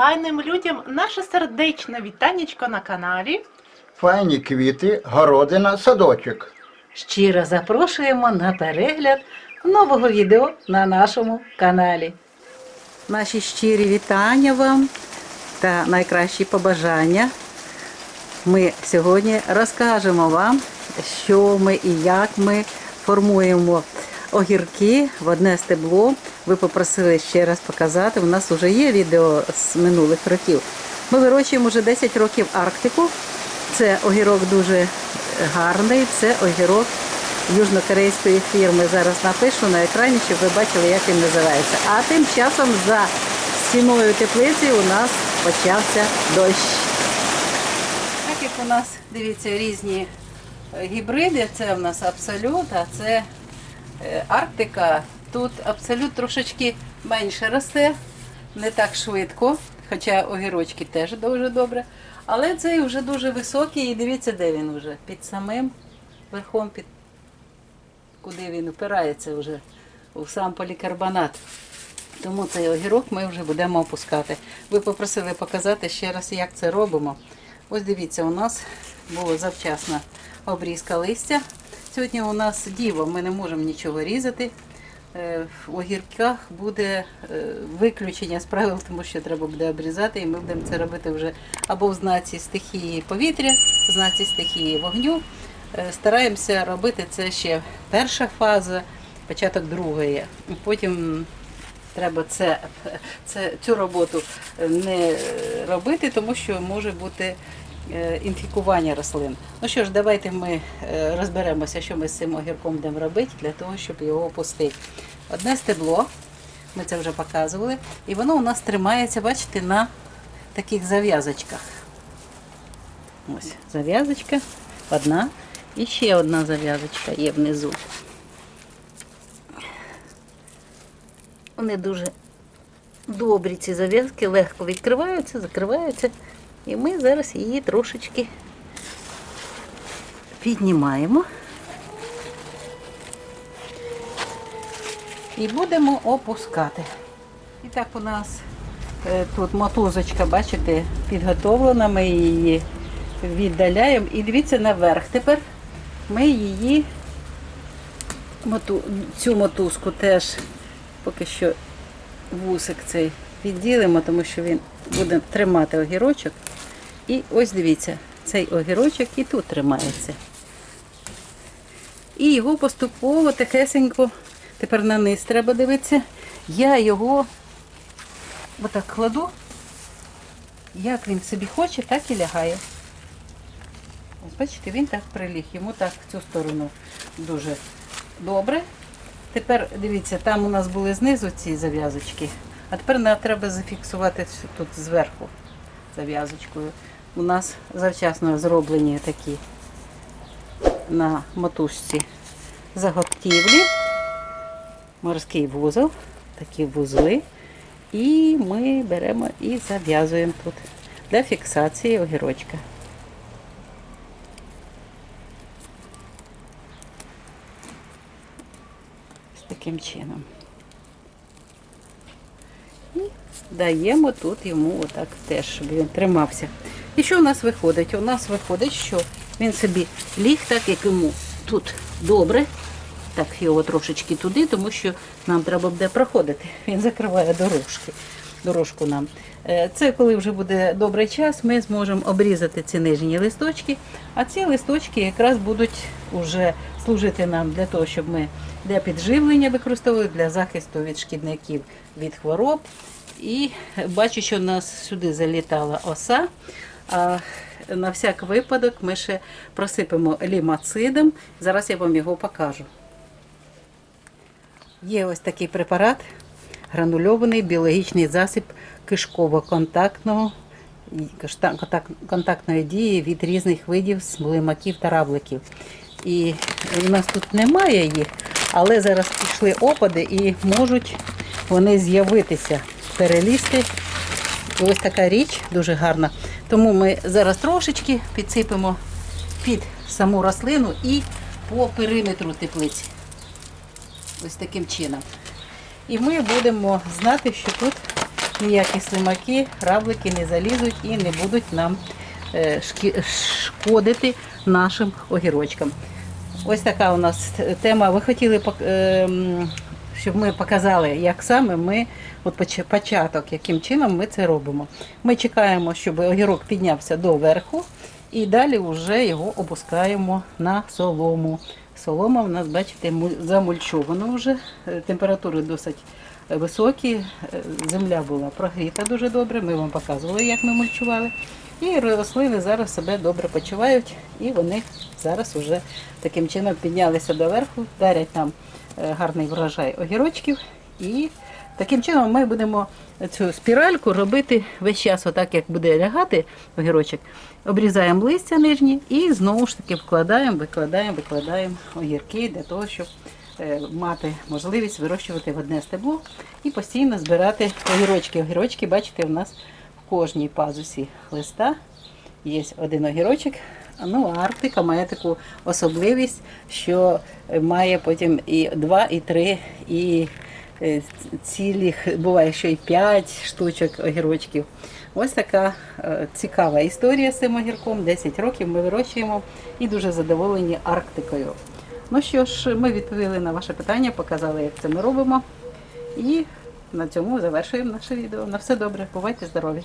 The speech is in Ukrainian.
файним людям наше сердечне вітанечко на каналі. Файні квіти, городина, садочок. Щиро запрошуємо на перегляд нового відео на нашому каналі. Наші щирі вітання вам та найкращі побажання. Ми сьогодні розкажемо вам, що ми і як ми формуємо огірки в одне стебло. Ви попросили ще раз показати. У нас вже є відео з минулих років. Ми вирощуємо вже 10 років Арктику. Це огірок дуже гарний, це огірок южнокорейської фірми. Зараз напишу на екрані, щоб ви бачили, як він називається. А тим часом за стіною теплиці у нас почався дощ. Так як у нас, дивіться, різні е, гібриди, це в нас абсолют, а це е, Арктика. Тут абсолют трошечки менше росте, не так швидко, хоча огірочки теж дуже добре. Але цей вже дуже високий і дивіться, де він вже. Під самим верхом, під куди він опирається вже у сам полікарбонат. Тому цей огірок ми вже будемо опускати. Ви попросили показати ще раз, як це робимо. Ось дивіться, у нас була завчасна обрізка листя. Сьогодні у нас діво, ми не можемо нічого різати. Е, В огірках буде е, виключення з правил, тому що треба буде обрізати, і ми будемо це робити вже або в знаці стихії повітря, в знаці стихії вогню. Е, Стараємося робити це ще перша фаза, початок другої. Потім треба це, це, цю роботу не робити, тому що може бути інфікування рослин. Ну що ж, давайте ми е, розберемося, що ми з цим огірком будемо робити для того, щоб його опустити. Одне стебло, ми це вже показували, і воно у нас тримається, бачите, на таких зав'язочках. Ось зав'язочка, одна, і ще одна зав'язочка є внизу. Вони дуже добрі, ці зав'язки, легко відкриваються, закриваються. І ми зараз її трошечки піднімаємо. І будемо опускати. І так у нас е, тут мотузочка, бачите, підготовлена, ми її віддаляємо. І дивіться наверх. Тепер ми її цю мотузку теж поки що вусик цей відділимо, тому що він буде тримати огірочок. І ось дивіться, цей огірочок і тут тримається. І його поступово тихесенько, тепер на низ треба дивитися. Я його отак кладу, як він собі хоче, так і лягає. Ось бачите, він так приліг, йому так в цю сторону дуже добре. Тепер дивіться, там у нас були знизу ці зав'язочки, а тепер нам треба зафіксувати тут зверху зав'язочкою. У нас завчасно зроблені такі на мотузці заготівлі, морський вузол, такі вузли. І ми беремо і зав'язуємо тут для фіксації огірочка. Ось таким чином. І даємо тут йому отак теж, щоб він тримався. І що у нас виходить? У нас виходить, що він собі ліг так, як йому тут добре. Так, його трошечки туди, тому що нам треба буде проходити. Він закриває дорожки. Дорожку нам. Е, Це коли вже буде добрий час, ми зможемо обрізати ці нижні листочки, а ці листочки якраз будуть уже служити нам для того, щоб ми для підживлення використовували, для захисту від шкідників від хвороб. І бачу, що в нас сюди залітала оса. А на всяк випадок ми ще просипемо лімацидом. Зараз я вам його покажу. Є ось такий препарат, гранульований біологічний засіб кишково-контактного контактної дії від різних видів слимаків та равликів. І у нас тут немає їх, але зараз пішли опади і можуть вони з'явитися, перелізти. І ось така річ дуже гарна. Тому ми зараз трошечки підсипемо під саму рослину і по периметру теплиці. Ось таким чином. І ми будемо знати, що тут ніякі слимаки, равлики не залізуть і не будуть нам е, шкодити нашим огірочкам. Ось така у нас тема. Ви хотіли, е, щоб ми показали, як саме ми, от початок, яким чином ми це робимо. Ми чекаємо, щоб огірок піднявся до верху, і далі вже його опускаємо на солому. Солома у нас, бачите, му- замульчована вже, е, температури досить високі, е, земля була прогріта дуже добре, ми вам показували, як ми мульчували. І рослини зараз себе добре почувають, і вони зараз вже таким чином піднялися доверху, дарять нам е, гарний врожай огірочків. І таким чином ми будемо цю спіральку робити весь час, отак як буде лягати огірочок. Обрізаємо листя нижні і знову ж таки вкладаємо, викладаємо, викладаємо огірки для того, щоб е, мати можливість вирощувати в одне стебло і постійно збирати огірочки. Огірочки, бачите, у нас в кожній пазусі листа є один огірочок. Ну, а Арктика має таку особливість, що має потім і два, і три, і цілих, буває, що і п'ять штучок огірочків. Ось така е, цікава історія з цим огірком. 10 років ми вирощуємо і дуже задоволені Арктикою. Ну що ж, ми відповіли на ваше питання, показали, як це ми робимо. І на цьому завершуємо наше відео. На все добре, бувайте здорові!